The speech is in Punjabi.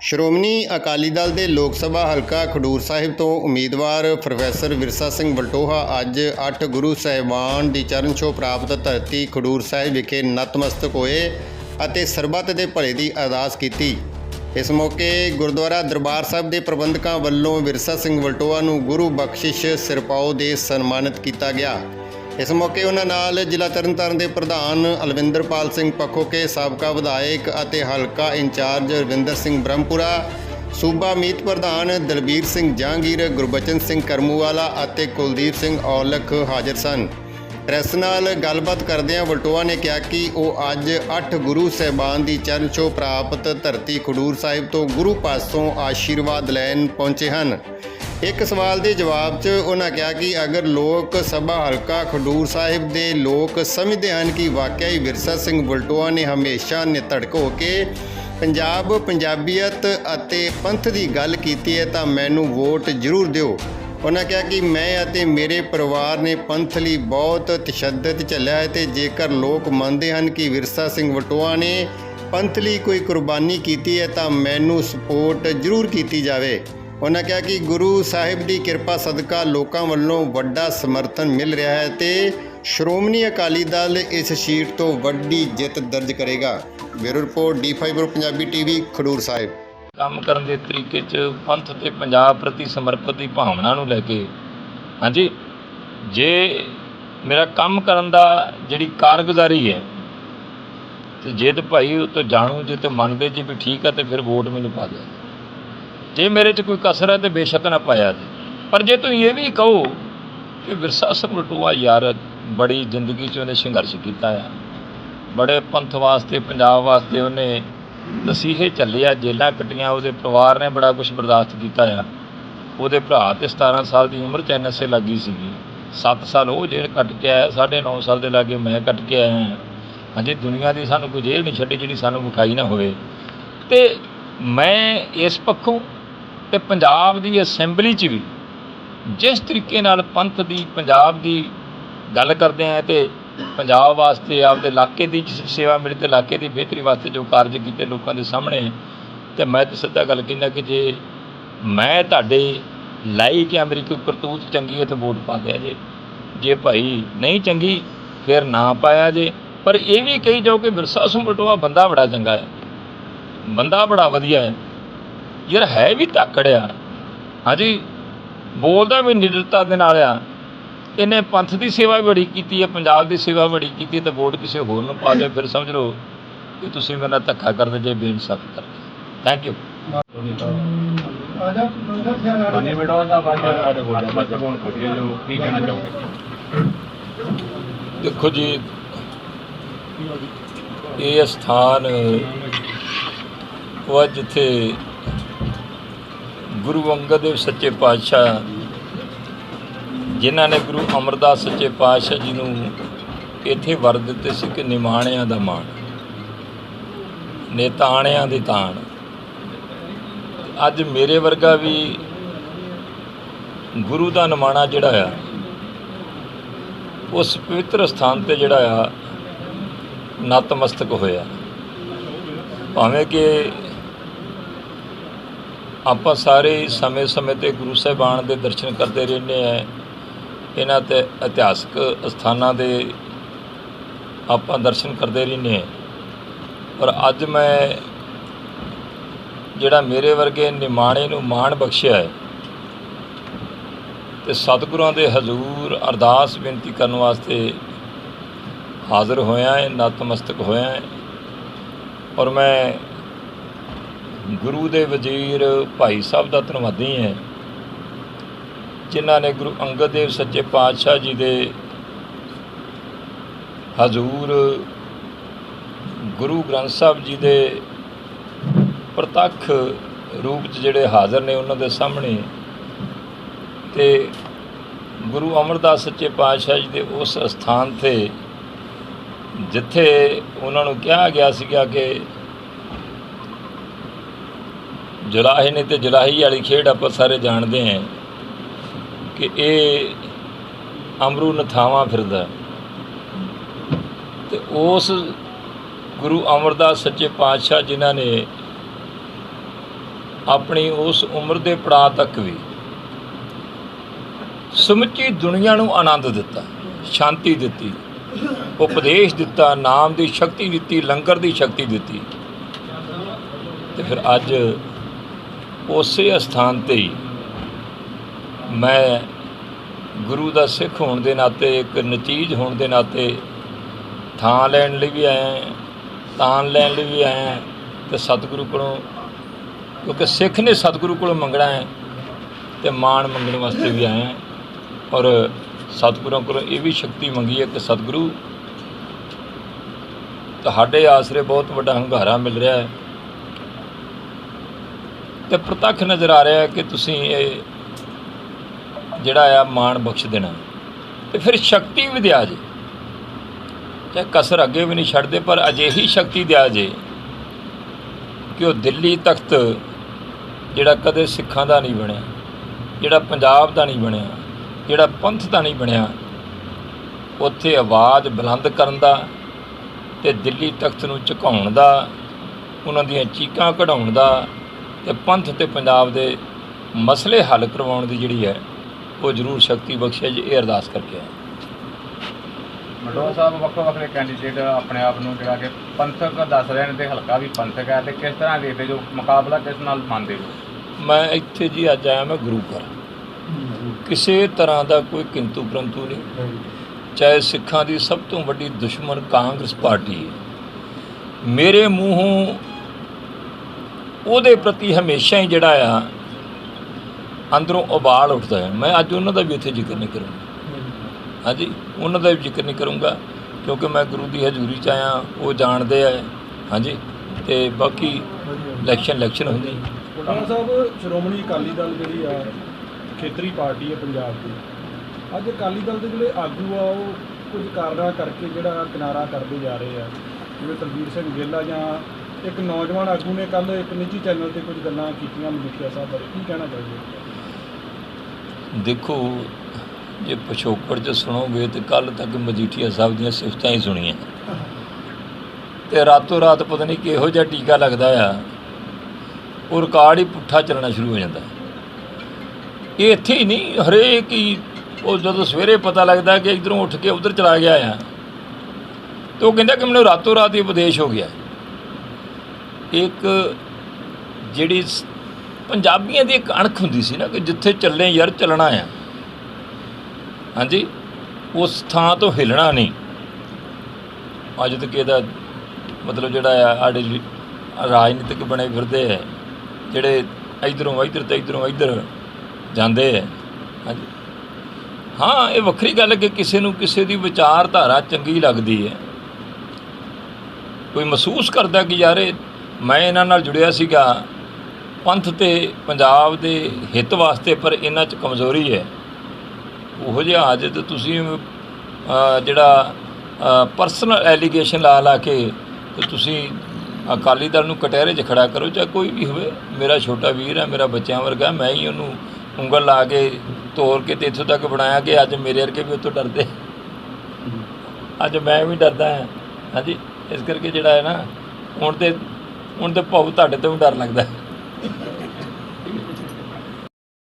ਸ਼੍ਰੋਮਣੀ ਅਕਾਲੀ ਦਲ ਦੇ ਲੋਕ ਸਭਾ ਹਲਕਾ ਖਡੂਰ ਸਾਹਿਬ ਤੋਂ ਉਮੀਦਵਾਰ ਪ੍ਰੋਫੈਸਰ ਵਿਰਸਾ ਸਿੰਘ ਵਲਟੋਹਾ ਅੱਜ 8 ਗੁਰੂ ਸਾਹਿਬਾਨ ਦੀ ਚਰਨ ਛੋਹ ਪ੍ਰਾਪਤ ਧਰਤੀ ਖਡੂਰ ਸਾਹਿਬ ਵਿਖੇ ਨਤਮਸਤਕ ਹੋਏ ਅਤੇ ਸਰਬੱਤ ਦੇ ਭਲੇ ਦੀ ਅਰਦਾਸ ਕੀਤੀ। ਇਸ ਮੌਕੇ ਗੁਰਦੁਆਰਾ ਦਰਬਾਰ ਸਾਹਿਬ ਦੇ ਪ੍ਰਬੰਧਕਾਂ ਵੱਲੋਂ ਵਿਰਸਾ ਸਿੰਘ ਵਲਟੋਹਾ ਨੂੰ ਗੁਰੂ ਬਖਸ਼ਿਸ਼ ਸਿਰਪਾਓ ਦੇ ਸਨਮਾਨਿਤ ਕੀਤਾ ਗਿਆ। ਇਸ ਮੌਕੇ ਉਹਨਾਂ ਨਾਲ ਜ਼ਿਲ੍ਹਾ ਤਰਨਤਾਰਨ ਦੇ ਪ੍ਰਧਾਨ ਅਲਵਿੰਦਰਪਾਲ ਸਿੰਘ ਪੱਖੋਕੇ ਸਾਬਕਾ ਵਿਧਾਇਕ ਅਤੇ ਹਲਕਾ ਇੰਚਾਰਜ ਰਵਿੰਦਰ ਸਿੰਘ ਬ੍ਰਹਮਪੁਰਾ, ਸੂਬਾ ਮੀਤ ਪ੍ਰਧਾਨ ਦਲਬੀਰ ਸਿੰਘ ਜਹਾਂਗੀਰ, ਗੁਰਬਚਨ ਸਿੰਘ ਕਰਮੂਵਾਲਾ ਅਤੇ ਕੁਲਦੀਪ ਸਿੰਘ ਔਲਖ ਹਾਜ਼ਰ ਸਨ। ਪ੍ਰੈਸ ਨਾਲ ਗੱਲਬਾਤ ਕਰਦਿਆਂ ਵਲਟੋਆ ਨੇ ਕਿਹਾ ਕਿ ਉਹ ਅੱਜ 8 ਗੁਰੂ ਸਹਿਬਾਨ ਦੀ ਚਰਨ ਛੋਹ ਪ੍ਰਾਪਤ ਧਰਤੀ ਖਡੂਰ ਸਾਹਿਬ ਤੋਂ ਗੁਰੂ ਪਾਸੋਂ ਆਸ਼ੀਰਵਾਦ ਲੈਣ ਪਹੁੰਚੇ ਹਨ। ਇੱਕ ਸਵਾਲ ਦੇ ਜਵਾਬ 'ਚ ਉਹਨਾਂ ਕਿਹਾ ਕਿ ਅਗਰ ਲੋਕ ਸਭਾ ਹਲਕਾ ਖਡੂਰ ਸਾਹਿਬ ਦੇ ਲੋਕ ਸਮਝਦੇ ਹਨ ਕਿ ਵਾਕਿਆ ਹੀ ਵਿਰਸਾ ਸਿੰਘ ਵਲਟੋਆ ਨੇ ਹਮੇਸ਼ਾ ਨਿਤੜਕ ਹੋ ਕੇ ਪੰਜਾਬ ਪੰਜਾਬੀਅਤ ਅਤੇ ਪੰਥ ਦੀ ਗੱਲ ਕੀਤੀ ਹੈ, ਤਾਂ ਮੈਨੂੰ ਵੋਟ ਜ਼ਰੂਰ ਦਿਓ। ਉਹਨਾਂ ਕਿਹਾ ਕਿ ਮੈਂ ਅਤੇ ਮੇਰੇ ਪਰਿਵਾਰ ਨੇ ਪੰਥ ਲਈ ਬਹੁਤ ਤਸ਼ੱਦਦ ਝੱਲਿਆ ਹੈ ਤੇ ਜੇਕਰ ਲੋਕ ਮੰਨਦੇ ਹਨ ਕਿ ਵਿਰਸਾ ਸਿੰਘ ਵਟੋਆ ਨੇ ਪੰਥ ਲਈ ਕੋਈ ਕੁਰਬਾਨੀ ਕੀਤੀ ਹੈ, ਤਾਂ ਮੈਨੂੰ ਸਪੋਰਟ ਜ਼ਰੂਰ ਕੀਤੀ ਜਾਵੇ। ਉਹਨਾਂ ਕਿਹਾ ਕਿ ਗੁਰੂ ਸਾਹਿਬ ਦੀ ਕਿਰਪਾ ਸਦਕਾ ਲੋਕਾਂ ਵੱਲੋਂ ਵੱਡਾ ਸਮਰਥਨ ਮਿਲ ਰਿਹਾ ਹੈ ਤੇ ਸ਼੍ਰੋਮਣੀ ਅਕਾਲੀ ਦਲ ਇਸ ਸੀਟ ਤੋਂ ਵੱਡੀ ਜਿੱਤ ਦਰਜ ਕਰੇਗਾ। ਬਿਊਰੋ ਰਿਪੋਰਟ ਡੀ5 ਗਰੁੱਪ ਪੰਜਾਬੀ ਟੀਵੀ, ਖਡੂਰ ਸਾਹਿਬ। ਕੰਮ ਕਰਨ ਦੇ ਤਰੀਕੇ 'ਚ ਪੰਥ ਤੇ ਪੰਜਾਬ ਪ੍ਰਤੀ ਸਮਰਪਿਤ ਦੀ ਭਾਵਨਾ ਨੂੰ ਲੈ ਕੇ, ਹਾਂਜੀ, ਜੇ ਮੇਰਾ ਕੰਮ ਕਰਨ ਦਾ ਜਿਹੜੀ ਕਾਰਗੁਜ਼ਾਰੀ ਹੈ, ਤੇ ਜੇ ਤੇ ਭਾਈ ਉਹ ਤੋਂ ਜਾਣੂ, ਜੇ ਤੇ ਮੰਨਦੇ ਜੀ ਵੀ ਠੀਕ ਆ ਤੇ ਫਿਰ ਵੋਟ ਮੈਨੂੰ ਪਾ ਦੇ ਜੇ ਮੇਰੇ 'ਚ ਕੋਈ ਕਸਰ ਹੈ ਤੇ ਬੇਸ਼ੱਕ ਨਾ ਪਾਇਆ ਜੀ। ਪਰ ਜੇ ਤੁਸੀਂ ਇਹ ਵੀ ਕਹੋ ਕਿ ਵਿਰਸਾ ਸਿੰਘ ਯਾਰ ਬੜੀ ਜ਼ਿੰਦਗੀ 'ਚ ਉਹਨੇ ਸੰਘਰਸ਼ ਕੀਤਾ ਆ। ਬੜੇ ਪੰਥ ਵਾਸਤੇ, ਪੰਜਾਬ ਵਾਸਤੇ ਉਹਨੇ ਨਸੀਹੇ ਚੱਲੇ ਆ ਜੇਲਾਂ ਕੱਟੀਆਂ, ਉਹਦੇ ਪਰਿਵਾਰ ਨੇ ਬੜਾ ਕੁਝ ਬਰਦਾਸ਼ਤ ਕੀਤਾ ਆ। ਉਹਦੇ ਭਰਾ ਤੇ 17 ਸਾਲ ਦੀ ਉਮਰ ਚ ਐਨਐਸਏ ਲੱਗੀ ਸੀਗੀ। 7 ਸਾਲ ਉਹ ਜੇਲ੍ਹ ਕੱਟ ਕੇ ਆਇਆ 9.5 ਸਾਲ ਦੇ ਲਾਗੇ ਮੈਂ ਕੱਟ ਕੇ ਆਇਆ ਹਾਂਜੀ ਦੁਨੀਆ ਦੀ ਸਾਨੂੰ ਕੋਈ ਜੇਲ੍ਹ ਨਹੀਂ ਛੱਡੀ ਜਿਹੜੀ ਸਾਨੂੰ ਵਿਖਾਈ ਨਾ ਹੋਵੇ। ਤੇ ਮੈਂ ਇਸ ਪੱਖੋਂ ਤੇ ਪੰਜਾਬ ਦੀ ਅਸੈਂਬਲੀ 'ਚ ਵੀ ਜਿਸ ਤਰੀਕੇ ਨਾਲ ਪੰਥ ਦੀ ਪੰਜਾਬ ਦੀ ਗੱਲ ਕਰਦੇ ਆ ਤੇ ਪੰਜਾਬ ਵਾਸਤੇ ਆਪਦੇ ਇਲਾਕੇ ਦੀ ਸੇਵਾ ਮਿਲੀ ਤੇ ਇਲਾਕੇ ਦੀ ਬਿਹਤਰੀ ਵਾਸਤੇ ਜੋ ਕਾਰਜ ਕੀਤੇ ਲੋਕਾਂ ਦੇ ਸਾਹਮਣੇ, ਤੇ ਮੈਂ ਤਾਂ ਸਿੱਧਾ ਗੱਲ ਕਹਿੰਦਾ ਕਿ ਜੇ ਮੈਂ ਤੁਹਾਡੇ ਲਾਈ ਕਿ ਮੇਰੀ ਕੋਈ ਕਰਤੂਤ ਚੰਗੀ ਹੈ ਤੇ ਵੋਟ ਪਾ ਦਿਆ ਜੇ। ਜੇ ਭਾਈ ਨਹੀਂ ਚੰਗੀ, ਫਿਰ ਨਾ ਪਾਇਆ ਜੇ। ਪਰ ਇਹ ਵੀ ਕਹੀ ਜਾਓ ਕਿ ਵਿਰਸਾ ਸਿੰਘ ਬੰਦਾ ਬੜਾ ਚੰਗਾ ਹੈ। ਬੰਦਾ ਬੜਾ ਵਧੀਆ ਹੈ। ਯਾਰ ਹੈ ਵੀ ਤਾਕੜ ਆ। ਹਾਂਜੀ ਬੋਲਦਾ ਵੀ ਨਿਡਰਤਾ ਦੇ ਨਾਲ ਆ। ਇਹਨੇ ਪੰਥ ਦੀ ਸੇਵਾ ਵੀ ਬੜੀ ਕੀਤੀ ਹੈ ਪੰਜਾਬ ਦੀ ਸੇਵਾ ਬੜੀ ਕੀਤੀ ਤੇ ਵੋਟ ਕਿਸੇ ਹੋਰ ਨੂੰ ਪਾ ਦਿਓ ਫਿਰ ਸਮਝ ਲਓ ਕਿ ਤੁਸੀਂ ਮੇਰੇ ਨਾਲ ਧੱਕਾ ਕਰਦੇ ਜੇ ਬੇਇਨਸਾਫੀ ਕਰਦੇ ਥੈਂਕ ਯੂ ਦੇਖੋ ਜੀ ਇਹ ਸਥਾਨ ਉਹ ਜਿੱਥੇ ਗੁਰੂ ਅੰਗਦ ਦੇਵ ਸੱਚੇ ਪਾਤਸ਼ਾਹ, ਜਿਨ੍ਹਾਂ ਨੇ ਗੁਰੂ ਅਮਰਦਾਸ ਸੱਚੇ ਪਾਤਸ਼ਾਹ ਜੀ ਨੂੰ ਇੱਥੇ ਵਰ ਦਿੱਤੇ ਸੀ ਕਿ ਨਿਮਾਣਿਆਂ ਦਾ ਮਾਣ, ਨੇਤਾਣਿਆਂ ਦੀ ਤਾਣ। ਅੱਜ ਮੇਰੇ ਵਰਗਾ ਵੀ ਗੁਰੂ ਦਾ ਨਿਮਾਣਾ ਜਿਹੜਾ ਆ, ਉਸ ਪਵਿੱਤਰ ਸਥਾਨ ਤੇ ਜਿਹੜਾ ਆ, ਨਤਮਸਤਕ ਹੋਇਆ। ਭਾਵੇਂ ਕਿ ਆਪਾਂ ਸਾਰੇ ਸਮੇਂ-ਸਮੇਂ ਤੇ ਗੁਰੂ ਸਾਹਿਬਾਨ ਦੇ ਦਰਸ਼ਨ ਕਰਦੇ ਰਹਿੰਦੇ ਆ ਇਹਨਾਂ ਤੇ ਇਤਿਹਾਸਕ ਸਥਾਨਾਂ ਦੇ ਆਪਾਂ ਦਰਸ਼ਨ ਕਰਦੇ ਰਹਿੰਦੇ ਆ ਪਰ ਅੱਜ ਮੈਂ ਜਿਹੜਾ ਮੇਰੇ ਵਰਗੇ ਨਿਮਾਣੇ ਨੂੰ ਮਾਣ ਬਖਸ਼ਿਆ ਹੈ ਤੇ ਸਤਿਗੁਰਾਂ ਦੇ ਹਜ਼ੂਰ ਅਰਦਾਸ ਬੇਨਤੀ ਕਰਨ ਵਾਸਤੇ ਹਾਜ਼ਰ ਹੋਇਆ ਹੈ, ਨਤਮਸਤਕ ਹੋਇਆ ਹੈ। ਔਰ ਮੈਂ ਗੁਰੂ ਦੇ ਵਜ਼ੀਰ ਭਾਈ ਸਾਹਿਬ ਦਾ ਧੰਨਵਾਦੀ ਹੈ। ਜਿਨ੍ਹਾਂ ਨੇ ਗੁਰੂ ਅੰਗਦ ਦੇਵ ਸੱਚੇ ਪਾਤਸ਼ਾਹ ਜੀ ਦੇ ਹਜ਼ੂਰ ਗੁਰੂ ਗ੍ਰੰਥ ਸਾਹਿਬ ਜੀ ਦੇ ਪ੍ਰਤੱਖ ਰੂਪ 'ਚ ਜਿਹੜੇ ਹਾਜ਼ਰ ਨੇ ਉਹਨਾਂ ਦੇ ਸਾਹਮਣੇ ਤੇ ਗੁਰੂ ਅਮਰਦਾਸ ਸੱਚੇ ਪਾਤਸ਼ਾਹ ਜੀ ਦੇ ਉਸ ਸਥਾਨ ਤੇ ਜਿੱਥੇ ਉਹਨਾਂ ਨੂੰ ਕਿਹਾ ਗਿਆ ਸੀਗਾ ਕਿ ਜਲਾਹੇ ਨੇ ਤੇ ਜਲਾਹੀ ਵਾਲੀ ਖੇਡ ਆਪਾਂ ਸਾਰੇ ਜਾਣਦੇ ਹਾਂ ਕਿ ਇਹ ਅਮਰੂ ਨਥਾਵਾਂ ਫਿਰਦਾ ਤੇ ਉਸ ਗੁਰੂ ਅਮਰਦਾਸ ਸੱਚੇ ਪਾਤਸ਼ਾਹ ਜਿਨ੍ਹਾਂ ਨੇ ਆਪਣੀ ਉਸ ਉਮਰ ਦੇ ਪੜਾਅ ਤੱਕ ਵੀ ਸਮੁੱਚੀ ਦੁਨੀਆ ਨੂੰ ਆਨੰਦ ਦਿੱਤਾ, ਸ਼ਾਂਤੀ ਦਿੱਤੀ, ਉਪਦੇਸ਼ ਦਿੱਤਾ, ਨਾਮ ਦੀ ਸ਼ਕਤੀ ਦਿੱਤੀ, ਲੰਗਰ ਦੀ ਸ਼ਕਤੀ ਦਿੱਤੀ। ਤੇ ਫਿਰ ਅੱਜ ਉਸੇ ਅਸਥਾਨ ਤੇ ਹੀ ਮੈਂ ਗੁਰੂ ਦਾ ਸਿੱਖ ਹੋਣ ਦੇ ਨਾਤੇ ਇੱਕ ਨਤੀਜ ਹੋਣ ਦੇ ਨਾਤੇ ਥਾਂ ਲੈਣ ਲਈ ਵੀ ਆਇਆ ਹਾਂ, ਤਾਨ ਲੈਣ ਲਈ ਵੀ ਆਇਆ ਹਾਂ ਤੇ ਸਤਿਗੁਰੂ ਕੋਲੋਂ ਕਿਉਂਕਿ ਸਿੱਖ ਨੇ ਸਤਿਗੁਰੂ ਕੋਲੋਂ ਮੰਗਣਾ ਹੈ ਤੇ ਮਾਣ ਮੰਗਣ ਵਾਸਤੇ ਵੀ ਆਇਆ ਔਰ ਸਤਿਗੁਰਾਂ ਕੋਲੋਂ ਇਹ ਵੀ ਸ਼ਕਤੀ ਮੰਗੀ ਹੈ ਕਿ ਸਤਿਗੁਰੂ ਤੁਹਾਡੇ ਆਸਰੇ ਬਹੁਤ ਵੱਡਾ ਹੰਗਾਰਾ ਮਿਲ ਰਿਹਾ ਹੈ। ਤੇ ਪ੍ਰਤੱਖ ਨਜ਼ਰ ਆ ਰਿਹਾ ਕਿ ਤੁਸੀਂ ਇਹ ਜਿਹੜਾ ਆ ਮਾਣ ਬਖਸ਼ ਦੇਣਾ। ਤੇ ਫਿਰ ਸ਼ਕਤੀ ਵੀ ਦਿਆ ਜੇ। ਚਾਹੇ ਕਸਰ ਅੱਗੇ ਵੀ ਨਹੀਂ ਛੱਡਦੇ, ਪਰ ਅਜਿਹੀ ਸ਼ਕਤੀ ਦਿਆ ਜੇ ਕਿ ਉਹ ਦਿੱਲੀ ਤਖਤ ਜਿਹੜਾ ਕਦੇ ਸਿੱਖਾਂ ਦਾ ਨਹੀਂ ਬਣਿਆ, ਜਿਹੜਾ ਪੰਜਾਬ ਦਾ ਨਹੀਂ ਬਣਿਆ, ਜਿਹੜਾ ਪੰਥ ਦਾ ਨਹੀਂ ਬਣਿਆ, ਉੱਥੇ ਆਵਾਜ਼ ਬੁਲੰਦ ਕਰਨ ਦਾ ਤੇ ਦਿੱਲੀ ਤਖਤ ਨੂੰ ਝੁਕਾਉਣ ਦਾ, ਉਹਨਾਂ ਦੀਆਂ ਚੀਕਾਂ ਕਢਾਉਣ ਦਾ ਤੇ ਪੰਥ ਤੇ ਪੰਜਾਬ ਦੇ ਮਸਲੇ ਹੱਲ ਕਰਵਾਉਣ ਦੀ ਜਿਹੜੀ ਹੈ ਉਹ ਜ਼ਰੂਰ ਸ਼ਕਤੀ ਬਖਸ਼ੇ ਜੀ ਇਹ ਅਰਦਾਸ ਕਰਕੇ ਆਏ ਮਡੋਆ ਸਾਹਿਬ ਵੱਖੋ ਵੱਖਰੇ ਕੈਂਡੀਡੇਟ ਆਪਣੇ ਆਪ ਨੂੰ ਜਿਹੜਾ ਕਿ ਪੰਥਕ ਦੱਸ ਰਹੇ ਨੇ ਤੇ ਹਲਕਾ ਵੀ ਪੰਥਕ ਹੈ ਤੇ ਕਿਸ ਤਰ੍ਹਾਂ ਦੇਖਦੇ ਜੋ ਮੁਕਾਬਲਾ ਕਿਸ ਨਾਲ ਮੰਨਦੇ ਹੋ? ਮੈਂ ਇੱਥੇ ਜੀ ਅੱਜ ਆਇਆ ਮੈਂ ਗੁਰੂ ਘਰ। ਕਿਸੇ ਤਰ੍ਹਾਂ ਦਾ ਕੋਈ ਕਿੰਤੂ ਪਰੰਤੂ ਨਹੀਂ। ਚਾਹੇ ਸਿੱਖਾਂ ਦੀ ਸਭ ਤੋਂ ਵੱਡੀ ਦੁਸ਼ਮਣ ਕਾਂਗਰਸ ਪਾਰਟੀ ਹੈ। ਮੇਰੇ ਮੂੰਹੋਂ ਉਹਦੇ ਪ੍ਰਤੀ ਹਮੇਸ਼ਾ ਹੀ ਜਿਹੜਾ ਆ, ਅੰਦਰੋਂ ਉਬਾਲ ਉੱਠਦਾ ਹੈ ਮੈਂ ਅੱਜ ਉਹਨਾਂ ਦਾ ਵੀ ਇੱਥੇ ਜ਼ਿਕਰ ਨਹੀਂ ਕਰੂੰਗਾ। ਹਾਂਜੀ, ਉਹਨਾਂ ਦਾ ਵੀ ਜ਼ਿਕਰ ਨਹੀਂ ਕਰੂੰਗਾ, ਕਿਉਂਕਿ ਮੈਂ ਗੁਰੂ ਦੀ ਹਜ਼ੂਰੀ 'ਚ ਆਇਆ, ਉਹ ਜਾਣਦੇ ਆ। ਹਾਂਜੀ, ਤੇ ਬਾਕੀ ਇਲੈਕਸ਼ਨ ਇਲੈਕਸ਼ਨ ਹੁੰਦੀ ਪਟਨਾ ਸਾਹਿਬ, ਸ਼੍ਰੋਮਣੀ ਅਕਾਲੀ ਦਲ ਜਿਹੜੀ ਆ, ਖੇਤਰੀ ਪਾਰਟੀ ਹੈ ਪੰਜਾਬ ਦੀ। ਅੱਜ ਅਕਾਲੀ ਦਲ ਦੇ ਜਿਹੜੇ ਆਗੂ ਆ, ਉਹ ਕੁਝ ਕਾਰਨਾਂ ਕਰਕੇ ਜਿਹੜਾ ਕਿਨਾਰਾ ਕਰਦੇ ਜਾ ਰਹੇ ਆ। ਜਿਵੇਂ ਤਲਵੀਰ ਸਿੰਘ ਗਿੱਲ ਜਾਂ ਇੱਕ ਨੌਜਵਾਨ ਆਗੂ ਨੇ ਕੱਲ ਇੱਕ ਨਿੱਜੀ ਚੈਨਲ ਤੇ ਕੁਝ ਗੱਲਾਂ ਕੀਤੀਆਂ। ਮਜੀਠੀਆ ਸਾਹਿਬ ਬਾਰੇ ਕੀ ਕਹਿਣਾ ਚਾਹੀਏ ਦੇਖੋ, ਜੇ ਪਿਛੋਕੜ 'ਚ ਸੁਣੋਗੇ ਤੇ ਕੱਲ ਤੱਕ ਮਜੀਠੀਆ ਸਾਹਿਬ ਦੀਆਂ ਸਿਫਤਾਂ ਹੀ ਸੁਣੀਆਂ। ਤੇ ਰਾਤੋਂ ਰਾਤ ਪਤਾ ਨਹੀਂ ਕਿਹੋ ਜਿਹਾ ਟੀਕਾ ਲੱਗਦਾ ਆ। ਉਹ ਰਿਕਾਰਡ ਹੀ ਪੁੱਠਾ ਚੱਲਣਾ ਸ਼ੁਰੂ ਹੋ ਜਾਂਦਾ। ਇਹ ਇੱਥੇ ਹੀ ਨਹੀਂ, ਹਰੇਕ ਹੀ ਉਹ ਜਦੋਂ ਸਵੇਰੇ ਪਤਾ ਲੱਗਦਾ ਕਿ ਇਧਰੋਂ ਉੱਠ ਕੇ ਉਧਰ ਚਲਾ ਗਿਆ ਆ, ਤੇ ਉਹ ਕਹਿੰਦਾ ਕਿ ਮੈਨੂੰ ਰਾਤੋਂ ਰਾਤ ਹੀ ਉਪਦੇਸ਼ ਹੋ ਗਿਆ। ਇੱਕ ਜਿਹੜੀ ਪੰਜਾਬੀਆਂ ਦੀ ਇੱਕ ਅਣਖ ਹੁੰਦੀ ਸੀ ਨਾ ਕਿ ਜਿੱਥੇ ਚੱਲੇ ਯਾਰ ਚੱਲਣਾ ਆ। ਹਾਂਜੀ? ਉਸ ਥਾਂ ਤੋਂ ਹਿੱਲਣਾ ਨਹੀਂ। ਅੱਜ ਤੱਕ ਇਹਦਾ ਮਤਲਬ ਜਿਹੜਾ ਆ, ਸਾਡੇ ਰਾਜਨੀਤਿਕ ਬਣੇ ਫਿਰਦੇ ਹੈ ਜਿਹੜੇ ਇਧਰੋਂ ਇਧਰ ਤੇ ਇਧਰੋਂ ਇਧਰ ਜਾਂਦੇ ਹੈ ਹਾਂਜੀ? ਹਾਂ, ਇਹ ਵੱਖਰੀ ਗੱਲ ਕਿ ਕਿਸੇ ਨੂੰ ਕਿਸੇ ਦੀ ਵਿਚਾਰਧਾਰਾ ਚੰਗੀ ਲੱਗਦੀ ਹੈ। ਕੋਈ ਮਹਿਸੂਸ ਕਰਦਾ ਕਿ ਯਾਰ ਇਹ ਮੈਂ ਇਹਨਾਂ ਨਾਲ ਜੁੜਿਆ ਸੀਗਾ। ਪੰਥ ਤੇ ਪੰਜਾਬ ਦੇ ਹਿੱਤ ਵਾਸਤੇ, ਪਰ ਇਹਨਾਂ 'ਚ ਕਮਜ਼ੋਰੀ ਹੈ। ਉਹੋ ਜਿਹਾ ਅੱਜ ਤੇ ਤੁਸੀਂ ਜਿਹੜਾ ਪਰਸਨਲ ਐਲੀਗੇਸ਼ਨ ਲਾ ਲਾ ਕੇ ਤੇ ਤੁਸੀਂ ਅਕਾਲੀ ਦਲ ਨੂੰ ਕਟਹਿਰੇ 'ਚ ਖੜਾ ਕਰੋ, ਚਾਹੇ ਕੋਈ ਵੀ ਹੋਵੇ। ਮੇਰਾ ਛੋਟਾ ਵੀਰ ਹੈ, ਮੇਰਾ ਬੱਚਿਆਂ ਵਰਗਾ, ਮੈਂ ਹੀ ਉਹਨੂੰ ਉਂਗਲ ਲਾ ਕੇ ਤੋੜ ਕੇ ਤੇ ਇੱਥੋਂ ਤੱਕ ਬਣਾਇਆ ਕਿ ਅੱਜ ਮੇਰੇ ਵਰਗੇ ਵੀ ਉੱਥੋਂ ਡਰਦੇ। ਅੱਜ ਮੈਂ ਵੀ ਡਰਦਾ ਹਾਂ। ਹਾਂਜੀ, ਇਸ ਕਰਕੇ ਜਿਹੜਾ ਹੈ ਨਾ, ਹੁਣ ਤੇ ਹੁਣ ਤੇ ਭਾਉ ਤੁਹਾਡੇ ਤੋਂ ਵੀ ਡਰ ਲੱਗਦਾ ਹੈ।